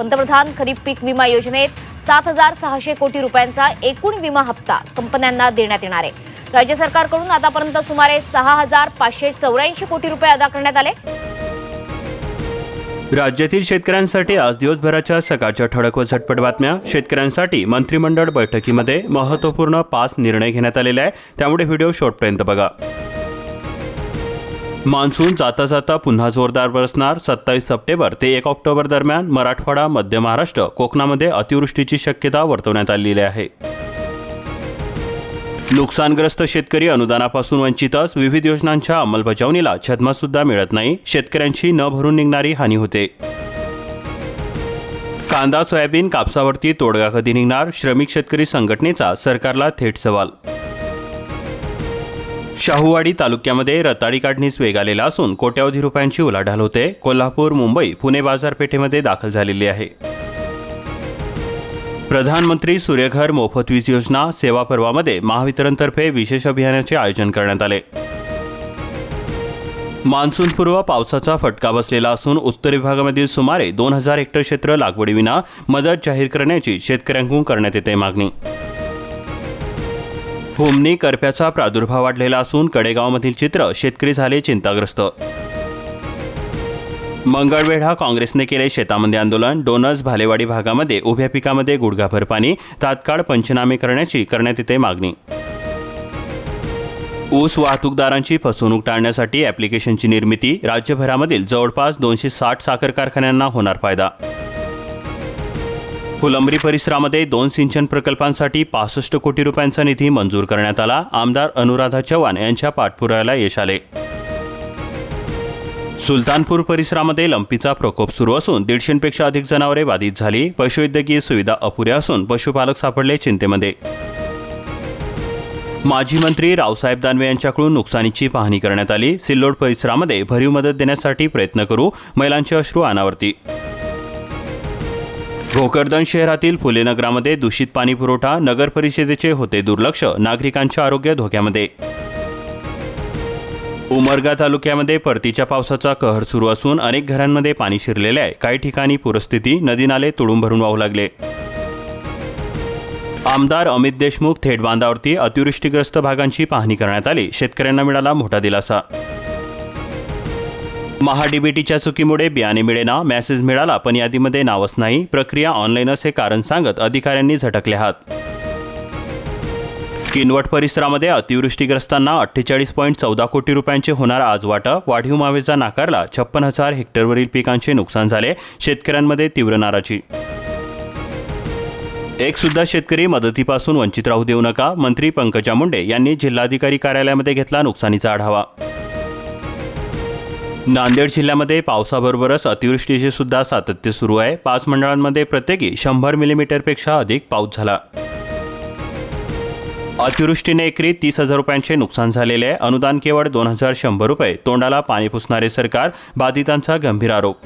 पंतप्रधान खरीप पीक विमा योजनेत सात हजार सहाशे कोटी रुपयांचा एकूण विमा हप्ता कंपन्यांना देण्यात येणार आहे. राज्य सरकारकडून आतापर्यंत सुमारे सहा हजार पाचशे चौऱ्याऐंशी कोटी रुपये अदा करण्यात आले. राज्यातील शेतकऱ्यांसाठी आज दिवसभराच्या सकाळच्या ठळक व झटपट बातम्या. शेतकऱ्यांसाठी मंत्रिमंडळ बैठकीमध्ये महत्त्वपूर्ण पाच निर्णय घेण्यात आलेले आहे त्यामुळे व्हिडिओ शॉर्टपर्यंत बघा. मान्सून जाता जाता पुन्हा जोरदार बरसणार. सत्तावीस सप्टेंबर ते एक ऑक्टोबर दरम्यान मराठवाडा मध्य महाराष्ट्र कोकणामध्ये अतिवृष्टीची शक्यता वर्तवण्यात आलेली आहे. नुकसानग्रस्त शेतकरी अनुदानापासून वंचितच. विविध योजनांच्या अंमलबजावणीला छदमासुद्धा मिळत नाही. शेतकऱ्यांची न भरून निघणारी हानी होते. कांदा सोयाबीन कापसावरती तोडगा कधी निघणार? श्रमिक शेतकरी संघटनेचा सरकारला थेट सवाल शाहूवाडी तालुक्यामध्ये रताळी काढणीस वेग आलेला असून कोट्यावधी रुपयांची उलाढाल होते. कोल्हापूर मुंबई पुणे बाजारपेठेमध्ये दाखल झालेली आहे. प्रधानमंत्री सूर्यघर मोफत वीज योजना सेवा पर्वामध्ये महावितरणतर्फे विशेष अभियानाचे आयोजन करण्यात आले. मान्सूनपूर्व पावसाचा फटका बसलेला असून उत्तर विभागामधील सुमारे दोन हजार हेक्टर क्षेत्र लागवडीविना मदत जाहीर करण्याची शेतकऱ्यांकडून करण्यात येते मागणी. होमनी करप्याचा प्रादुर्भाव वाढलेला असून कडेगावमधील चित्र शेतकरी झाले चिंताग्रस्त. मंगळवेढा काँग्रेसने केले शेतामध्ये आंदोलन. डोनर्स भालेवाडी भागामध्ये उभ्या पिकामध्ये गुडघाभर पाणी. तात्काळ पंचनामे करण्याची करण्यात येते मागणी. ऊस वाहतूकदारांची फसवणूक टाळण्यासाठी ॲप्लिकेशनची निर्मिती. राज्यभरामधील जवळपास दोनशे साठ साखर कारखान्यांना होणार फायदा. फुलंब्री परिसरामध्ये दोन सिंचन प्रकल्पांसाठी पासष्ट कोटी रुपयांचा निधी मंजूर करण्यात आला. आमदार अनुराधा चव्हाण यांच्या पाठपुराव्याला यश आले. सुलतानपूर परिसरामध्ये लंपीचा प्रकोप सुरू असून दीडशेपेक्षा अधिक जनावरे बाधित झाली. पशुवैद्यकीय सुविधा अपुऱ्या असून पशुपालक सापडले चिंतेमध्ये. माजी मंत्री रावसाहेब दानवे यांच्याकडून नुकसानीची पाहणी करण्यात आली. सिल्लोड परिसरामध्ये भरीव मदत देण्यासाठी प्रयत्न करू महिलांचे अश्रू अनावर्ती. भोकरदन शहरातील फुलेनगरामध्ये दूषित पाणी पुरवठा नगर परिषदेचे होते दुर्लक्ष नागरिकांचे आरोग्य धोक्यामध्ये. उमरगा तालुक्यामध्ये परतीच्या पावसाचा कहर सुरू असून अनेक घरांमध्ये पाणी शिरलेले आहे. काही ठिकाणी पूरस्थिती नदी नाले तुडून भरून वाहू लागले. आमदार अमित देशमुख थेट बांधावरती अतिवृष्टीग्रस्त भागांची पाहणी करण्यात आली. शेतकऱ्यांना मिळाला मोठा दिलासा. महाडीबीटीच्या चुकीमुळे बियाणे मिळेना मेसेज मिळाला पण यादीमध्ये नावच नाही. प्रक्रिया ऑनलाईनच हे कारण सांगत अधिकाऱ्यांनी झटकले आहात किनवट परिसरामध्ये अतिवृष्टीग्रस्तांना अठ्ठेचाळीस पॉईंट चौदा कोटी रुपयांचे होणार आज वाटप. वाढीव मावेचा नाकारला छप्पन हजार हेक्टरवरील पिकांचे नुकसान झाले शेतकऱ्यांमध्ये तीव्र नाराजी. एक सुद्धा शेतकरी मदतीपासून वंचित राहू देऊ नका मंत्री पंकजा मुंडे यांनी जिल्हाधिकारी कार्यालयामध्ये घेतला नुकसानीचा आढावा. नांदेड जिल्ह्यामध्ये पावसाबरोबरच अतिवृष्टीचे सुद्धा सातत्य सुरू आहे. पाच मंडळांमध्ये प्रत्येकी शंभर मिलीमीटरपेक्षा अधिक पाऊस झाला. अतिवृष्टीने एकरी तीस हजार रुपयांचे नुकसान झालेले आहे. अनुदान केवळ दोन हजार शंभर रुपये. तोंडाला पाणी पुसणारे सरकार बाधितांचा गंभीर आरोप.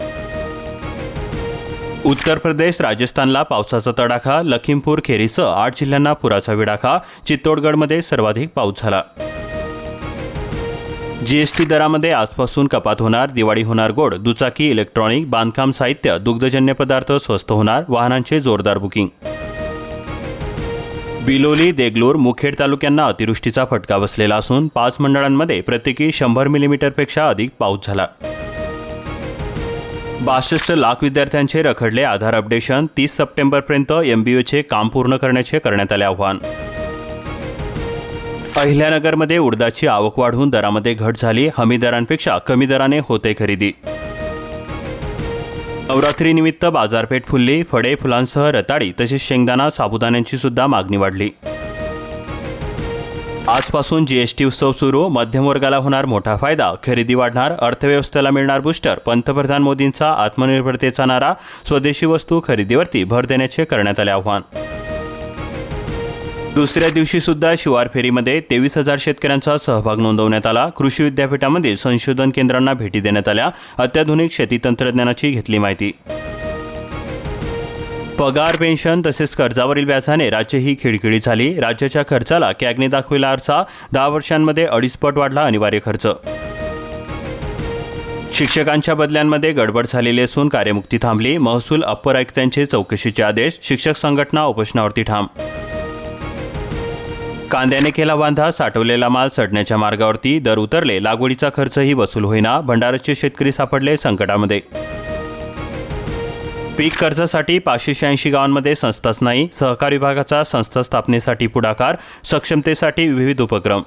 उत्तर प्रदेश राजस्थानला पावसाचा तडाखा लखीमपूर खेरीसह आठ जिल्ह्यांना पुराचा विडाखा चित्तोडगडमध्ये सर्वाधिक पाऊस झाला. जीएसटी दरामध्ये आजपासून कपात होणार दिवाळी होणार गोड दुचाकी इलेक्ट्रॉनिक बांधकाम साहित्य दुग्धजन्य पदार्थ स्वस्त होणार वाहनांचे जोरदार बुकिंग. बिलोली देगलूर मुखेड तालुक्यांना अतिवृष्टीचा फटका बसलेला असून पाच मंडळांमध्ये प्रत्येकी शंभर मिलीमीटरपेक्षा अधिक पाऊस झाला. बासष्ट लाख विद्यार्थ्यांचे रखडले आधार अपडेशन तीस सप्टेंबरपर्यंत एमबीओचे काम पूर्ण करण्याचे करण्यात आले आव्हान. अहिल्यानगरमध्ये उडदाची आवक वाढून दरामध्ये घट झाली. हमी दरांपेक्षा कमी दराने होते खरेदी. नवरात्रीनिमित्त बाजारपेठ फुलली. फळे फुलांसह रताळी तसेच शेंगदाणा साबुदाण्यांची सुद्धा मागणी वाढली. आजपासून जीएसटी उत्सव सुरू. मध्यमवर्गाला होणार मोठा फायदा. खरेदी वाढणार. अर्थव्यवस्थेला मिळणार बुस्टर पंतप्रधान मोदींचा आत्मनिर्भरतेचा नारा. स्वदेशी वस्तू खरेदीवरती भर देण्याचे करण्यात आले आव्हान. दुसऱ्या दिवशी सुद्धा शिवार फेरीमध्ये तेवीस हजार शेतकऱ्यांचा सहभाग नोंदवण्यात आला. कृषी विद्यापीठामध्ये संशोधन केंद्रांना भेटी देण्यात आल्या. अत्याधुनिक शेती तंत्रज्ञानाची घेतली माहिती. पगार पेन्शन तसेच कर्जावरील व्याजाने राज्य ही खिडखिडी झाली. राज्याच्या खर्चाला कॅगने दाखविला आरसा. दहा वर्षांमध्ये अडीचपट वाढला अनिवार्य खर्च. शिक्षकांच्या बदल्यांमध्ये गडबड झालेली असून कार्यमुक्ती थांबली. महसूल अप्पर आयुक्तांचे चौकशीचे आदेश. शिक्षक संघटना उपोषणावरती ठाम कांद्याने केला बांधा साठवलेला माल सडण्याच्या मार्गावरती दर उतरले लागवडीचा खर्चही वसूल होईना भंडाराचे शेतकरी सापडले संकटामध्ये. पीक कर्जासाठी पाचशे शहाऐंशी गावांमध्ये संस्थाच नाही सहकार विभागाचा संस्था स्थापनेसाठी पुढाकार सक्षमतेसाठी विविध उपक्रम.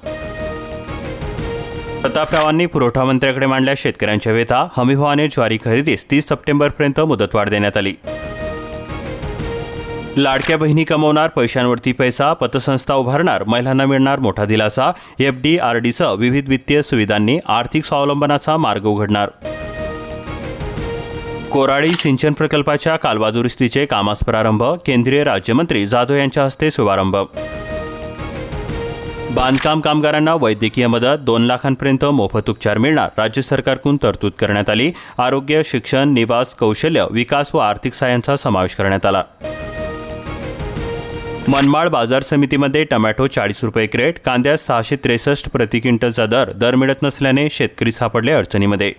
प्रतापरावांनी पुरवठा मंत्र्याकडे मांडल्या शेतकऱ्यांच्या व्यथा हमीभावाने ज्वारी खरेदीस तीस सप्टेंबरपर्यंत मुदतवाढ देण्यात आली. लाडक्या बहिणी कमवणार पैशांवरती पैसा पतसंस्था उभारणार महिलांना मिळणार मोठा दिलासा एफ डी आर डीसह विविध वित्तीय सुविधांनी आर्थिक स्वावलंबनाचा मार्ग उघडणार. कोराळी सिंचन प्रकल्पाच्या कालवा दुरुस्तीचे कामास प्रारंभ केंद्रीय राज्यमंत्री जाधव यांच्या हस्ते शुभारंभ. बांधकाम कामगारांना वैद्यकीय मदत दोन लाखांपर्यंत मोफत उपचार मिळणार राज्य सरकारकडून तरतूद करण्यात आली आरोग्य शिक्षण निवास कौशल्य विकास व आर्थिक साहाय्यांचा समावेश करण्यात आला. मनमाड बाजार समितीमध्ये टमॅटो चाळीस रुपये क्रेट कांद्यास सहाशे त्रेसष्ट प्रति क्विंटलचा दर दर मिळत नसल्याने शेतकरी सापडले अडचणीमध्ये.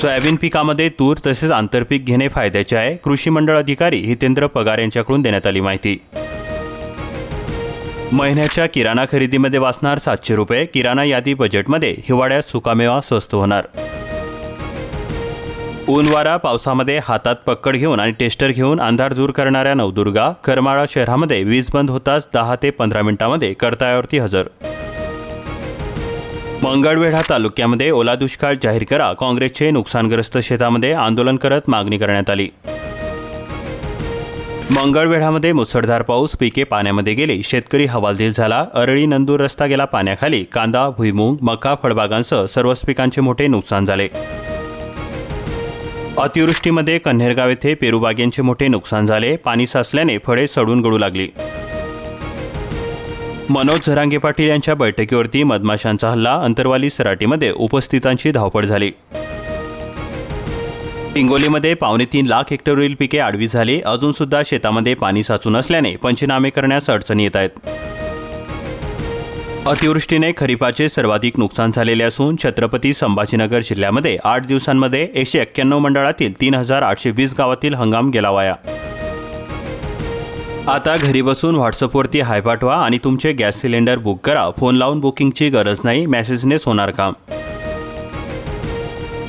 सोयाबीन पिकामध्ये तूर तसेच आंतरपीक घेणे फायद्याचे आहे कृषी मंडळ अधिकारी हितेंद्र पगार यांच्याकडून देण्यात आली माहिती. महिन्याच्या किराणा खरेदीमध्ये वाचणार सातशे रुपये किराणा यादी बजेटमध्ये हिवाळ्यात सुकामेवा स्वस्त होणार. ऊन वारा पावसामध्ये हातात पक्कड घेऊन आणि टेस्टर घेऊन अंधार दूर करणाऱ्या नवदुर्गा करमाळा शहरामध्ये वीज बंद होताच दहा ते पंधरा मिनिटांमध्ये कर्तव्यावरती हजर. मंगळवेढा तालुक्यामध्ये ओला दुष्काळ जाहीर करा काँग्रेसचे नुकसानग्रस्त शेतामध्ये आंदोलन करत मागणी करण्यात आली. मंगळवेढामध्ये मुसळधार पाऊस पिके पाण्यामध्ये गेली शेतकरी हवालदिल झाला अरळी नंदूर रस्ता गेला पाण्याखाली कांदा भुईमूग मका फळबागांसह सर्वच पिकांचे मोठे नुकसान झाले. अतिवृष्टीमध्ये कन्हेरगाव येथे पेरूबागेंचे मोठे नुकसान झाले. पाणी साचल्याने फळे सडून गळू लागली. मनोज झरांगे पाटील यांच्या बैठकीवरती मधमाशांचा हल्ला अंतरवाली सराटीमध्ये उपस्थितांची धावपळ झाली. हिंगोलीमध्ये पावणे तीन लाख हेक्टरवरील पिके आडवी झाली. अजूनसुद्धा शेतामध्ये पाणी साचून असल्याने पंचनामे करण्यास अडचणी येत आहेत. अतिवृष्टीने खरीपाचे सर्वाधिक नुकसान झालेले असून छत्रपती संभाजीनगर जिल्ह्यामध्ये आठ दिवसांमध्ये एकशे एक्क्याण्णव मंडळातील तीन हजार आठशे वीस गावातील हंगाम गेला वाया आता घरी बसून व्हॉट्सअपवरती हाय पाठवा आणि तुमचे गॅस सिलेंडर बुक करा. फोन लावून बुकिंगची गरज नाही. मेसेजनेच होणार काम.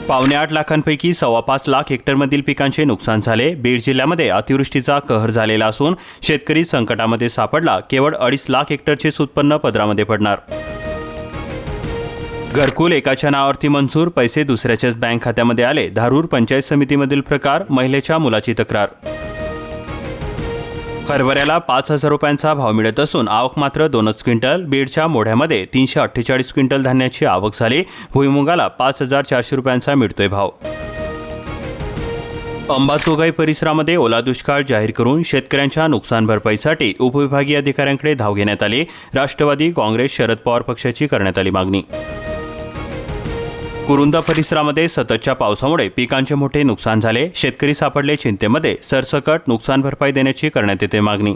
पावणे आठ लाखांपैकी सव्वा पाच लाख हेक्टरमधील पिकांचे नुकसान झाले. बीड जिल्ह्यामध्ये अतिवृष्टीचा कहर झालेला असून शेतकरी संकटामध्ये सापडला. केवळ अडीच लाख हेक्टरचेच उत्पन्न पदरामध्ये पडणार. घरकुल एकाच्या नावावरती मंजूर पैसे दुसऱ्याच्याच बँक खात्यामध्ये आले. धारूर पंचायत समितीमधील प्रकार महिलेच्या मुलाची तक्रार हरभऱ्याला पाच हजार रुपयांचा भाव मिळत असून आवक मात्र दोनच क्विंटल बीडच्या मोढ्यामध्ये तीनशे अठ्ठेचाळीस क्विंटल धान्याची आवक झाली. भुईमुगाला पाच हजार चारशे रुपयांचा मिळतोय भाव. अंबाजोगाई परिसरामध्ये ओला दुष्काळ जाहीर करून शेतकऱ्यांच्या नुकसान भरपाईसाठी उपविभागीय अधिकाऱ्यांकडे धाव घेण्यात आली. राष्ट्रवादी काँग्रेस शरद पवार पक्षाची करण्यात आली मागणी. कुरुंदा परिसरामध्ये सततच्या पावसामुळे पिकांचे मोठे नुकसान झाले. शेतकरी सापडले चिंतेमध्ये सरसकट नुकसान भरपाई देण्याची करण्यात येते मागणी.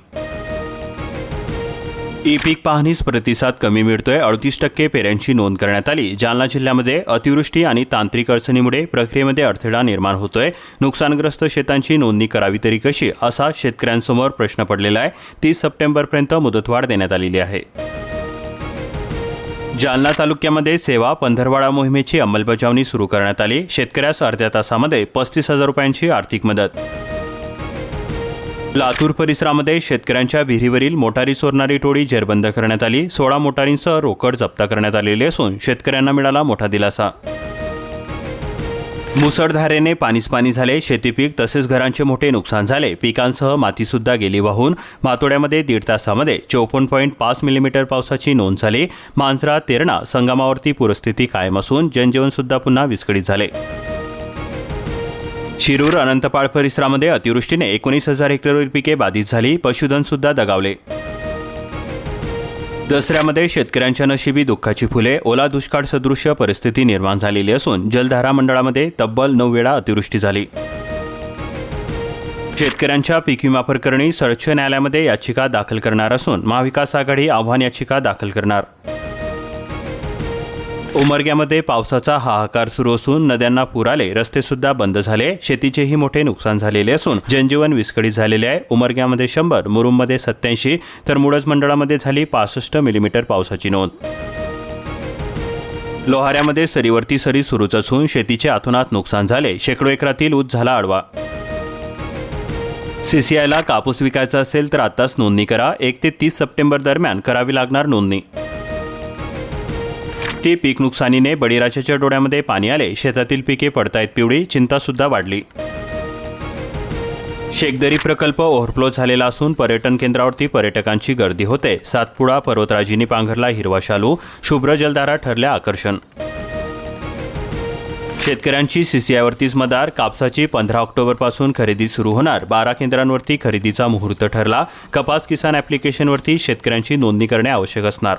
ई पीक पाहणीस प्रतिसाद कमी मिळतोय. अडतीस टक्के पेऱ्यांची नोंद करण्यात आली. जालना जिल्ह्यामध्ये अतिवृष्टी आणि तांत्रिक अडचणीमुळे प्रक्रियेमध्ये अडथळा निर्माण होतोय. नुकसानग्रस्त शेतांची नोंदणी करावी तरी कशी? असा शेतकऱ्यांसमोर प्रश्न पडलेला आहे. तीस सप्टेंबरपर्यंत मुदतवाढ देण्यात आलेली आहे. जालना तालुक्यामध्ये सेवा पंधरवाडा मोहिमेची अंमलबजावणी सुरू करण्यात आली. शेतकऱ्यास अर्ध्या तासामध्ये पस्तीस हजार रुपयांची आर्थिक मदत. लातूर परिसरामध्ये शेतकऱ्यांच्या विहिरीवरील मोटारी चोरणारी टोळी जेरबंद करण्यात आली. सोळा मोटारींसह रोकड जप्त करण्यात आलेली असून शेतकऱ्यांना मिळाला मोठा दिलासा. मुसळधारेने पाणीच पाणी झाले शेतीपीक तसेच घरांचे मोठे नुकसान झाले. पिकांसह मातीसुद्धा गेली वाहून मातोड्यामध्ये दीड तासामध्ये चौपन्न पॉईंट पाच मिलीमीटर पावसाची नोंद झाली. मांजरा तेरणा संगमावरती पूरस्थिती कायम असून जनजीवनसुद्धा पुन्हा विस्कळीत झाले. शिरूर अनंतपाळ परिसरामध्ये अतिवृष्टीने एकोणीस हजार हेक्टरवरील पिके बाधित झाली. पशुधनसुद्धा दगावले. दसऱ्यामध्ये शेतकऱ्यांच्या नशिबी दुःखाची फुले ओला दुष्काळ सदृश्य परिस्थिती निर्माण झालेली असून जलधारा मंडळामध्ये तब्बल नऊ वेळा अतिवृष्टी झाली. शेतकऱ्यांच्या पीक विमा प्रकरणी सर्वोच्च न्यायालयामध्ये याचिका दाखल करणार असून महाविकास आघाडी आव्हान याचिका दाखल करणार. उमरग्यामध्ये पावसाचा हाहाकार सुरू असून नद्यांना पूर आले रस्ते सुद्धा बंद झाले शेतीचेही मोठे नुकसान झालेले असून जनजीवन विस्कळीत झालेले आहे. उमरग्यामध्ये शंभर मुरुममध्ये सत्याऐंशी तर मुळज मंडळामध्ये झाली पासष्ट मिलीमीटर पावसाची नोंद. लोहाऱ्यामध्ये सरीवरती सरी सुरूच असून शेतीचे आतोनात नुकसान झाले. शेकडो एकरातील ऊस झाला आडवा. सीसीआयला कापूस विकायचा असेल तर आताच नोंदणी करा. एक ते तीस सप्टेंबर दरम्यान करावी लागणार नोंदणी. ती पीक नुकसानीने बळीराजाच्या डोळ्यामध्ये पाणी आले. शेतातील पिके पडतायत पिवळी चिंतासुद्धा वाढली. शेखदरी प्रकल्प ओव्हरफ्लो झालेला असून पर्यटन केंद्रावरती पर्यटकांची गर्दी होते. सातपुडा पर्वतराजींनी पांघरला हिरवा शालू शुभ्र जलधारा ठरल्या आकर्षण. शेतकऱ्यांची सीसीआयवरतीच मदार. कापसाची पंधरा ऑक्टोबरपासून खरेदी सुरू होणार. बारा केंद्रांवरती खरेदीचा मुहूर्त ठरला. कपास किसान ॲप्लिकेशनवरती शेतकऱ्यांची नोंदणी करणे आवश्यक असणार.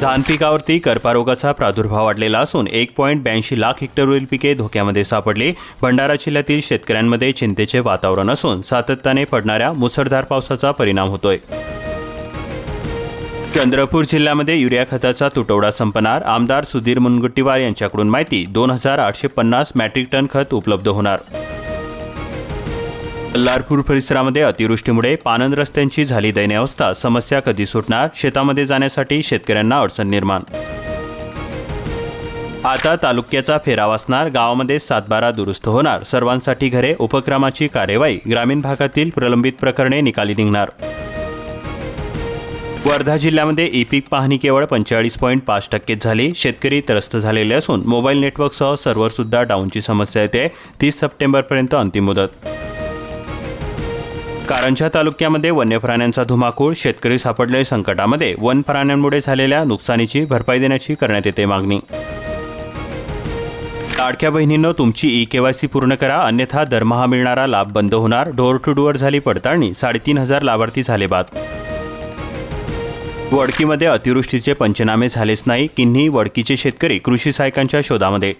धान पिकावरती कर्पारोगाचा प्रादुर्भाव वाढलेला असून एक पॉईंट ब्याऐंशी लाख हेक्टरवरील पिके धोक्यामध्ये सापडली. भंडारा जिल्ह्यातील शेतकऱ्यांमध्ये चिंतेचे वातावरण असून सातत्याने पडणाऱ्या मुसळधार पावसाचा परिणाम होतोय. चंद्रपूर जिल्ह्यामध्ये युरिया खताचा तुटवडा संपणार. आमदार सुधीर मुनगुट्टीवार यांच्याकडून माहिती दोन हजार आठशे पन्नास मॅट्रिक टन खत उपलब्ध होणार. लाडपूर परिसरामध्ये अतिवृष्टीमुळे पानंद रस्त्यांची झाली दैन्यावस्था समस्या कधी सुटणार? शेतामध्ये जाण्यासाठी शेतकऱ्यांना अडचण निर्माण. आता तालुक्याचा फेरा वाचणार गावामध्ये सातबारा दुरुस्त होणार. सर्वांसाठी घरे उपक्रमाची कार्यवाही. ग्रामीण भागातील प्रलंबित प्रकरणे निकाली निघणार. वर्धा जिल्ह्यामध्ये ई पीक पाहणी केवळ पंचेचाळीस पॉईंट पाच टक्केच झाली. शेतकरी त्रस्त झालेले असून मोबाईल नेटवर्कसह सर्व्हरसुद्धा डाऊनची समस्या येते. तीस सप्टेंबरपर्यंत अंतिम मुदत. कारंजा तालुक्यामध्ये वन्य प्राण्यांचा धुमाकूळ शेतकरी सापडले संकटामध्ये वन प्राण्यांमुळे झालेल्या नुकसानीची भरपाई देण्याची करण्यात येते मागणी. लाडक्या बहिणींनो तुमची ई केवायसी पूर्ण करा अन्यथा दरमहा मिळणारा लाभ बंद होणार डोअर टू डोअर झाली पडताळणी साडेतीन हजार लाभार्थी झाले बाद. वडकीमध्ये अतिवृष्टीचे पंचनामे झालेच नाही किन्ही वडकीचे शेतकरी कृषी सहायकांच्या शोधामध्ये.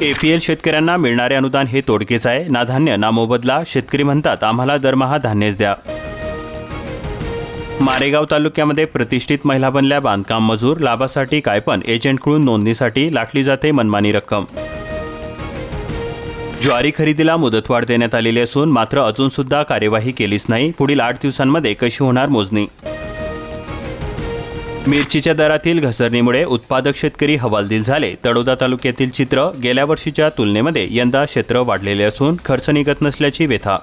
एपीएल शेतकऱ्यांना मिळणारे अनुदान हे तोडकेच आहे. ना धान्य ना मोबदला शेतकरी म्हणतात आम्हाला दरमहा धान्यच द्या. मारेगाव तालुक्यामध्ये प्रतिष्ठित महिला बनल्या बांधकाम मजूर लाभासाठी काय पण एजंटकडून नोंदणीसाठी लाटली जाते मनमानी रक्कम. ज्वारी खरेदीला मुदतवाढ देण्यात आलेली असून मात्र अजूनसुद्धा कार्यवाही केलीच नाही. पुढील आठ दिवसांमध्ये कशी होणार मोजणी? मिरचीच्या दरातील घसरणीमुळे उत्पादक शेतकरी हवालदिल झाले. तडोदा तालुक्यातील चित्र गेल्या वर्षीच्या तुलनेमध्ये यंदा क्षेत्र वाढलेले असून खर्च निघत नसल्याची व्यथा.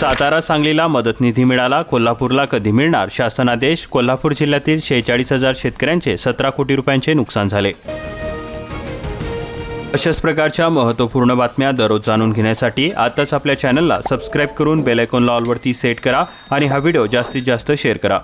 सातारा सांगलीला मदत निधी मिळाला. कोल्हापूरला कधी मिळणार? शासनादेश कोल्हापूर जिल्ह्यातील शेहेचाळीस हजार शेतकऱ्यांचे सतरा कोटी रुपयांचे नुकसान झाले. अशाच प्रकारच्या महत्त्वपूर्ण बातम्या दररोज जाणून घेण्यासाठी आताच आपल्या चॅनलला सबस्क्राईब करून बेलायकॉनला ऑलवरती सेट करा आणि हा व्हिडिओ जास्तीत जास्त शेअर करा.